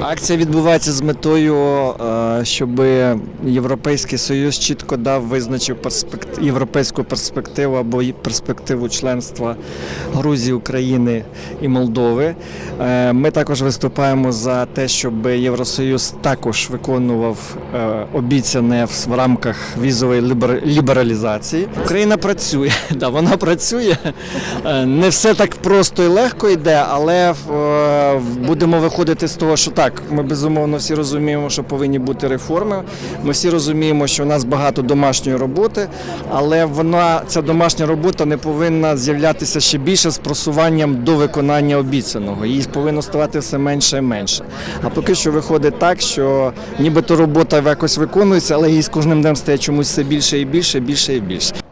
Акція відбувається з метою, е, щоб Європейський Союз чітко дав визначив перспект- європейську перспективу або перспективу членства Грузії, України і Молдови. Е, Ми також виступаємо за те, щоб Євросоюз також виконував е, обіцяне в рамках візової лібер- лібералізації. Україна працює, да, вона працює. Не все так просто і легко йде, але будемо виходити з того, що так, ми безумовно всі розуміємо, що повинні бути реформи. Ми всі розуміємо, що у нас багато домашньої роботи, але вона ця домашня робота не повинна з'являтися ще більше з просуванням до виконання обіцяного. Її повинно ставати все менше і менше. А поки що виходить так, що нібито робота якось виконується, але її з кожним днем стає чомусь все більше і більше, більше і більше.